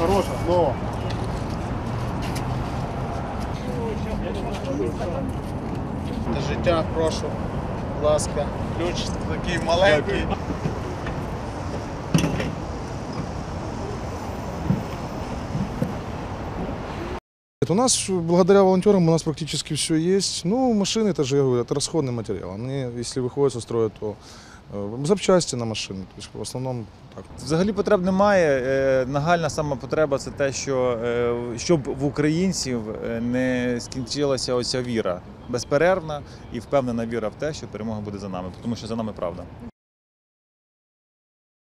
Хороша, слово. Это життя, прошу, будь ласка. Ключ такий маленький. У нас, благодаря волонтерам, у нас практически все есть. Ну, машины, это же, я говорю, это расходный материал. Они, если выходят, строят, то э, запчасти на машины. То есть в основном так. Взагалі потреб немає. Е, Нагальна сама потреба це те, що е, щоб в українців е, не скінчилася оця віра безперервна і впевнена віра в те, що перемога буде за нами, тому що за нами правда.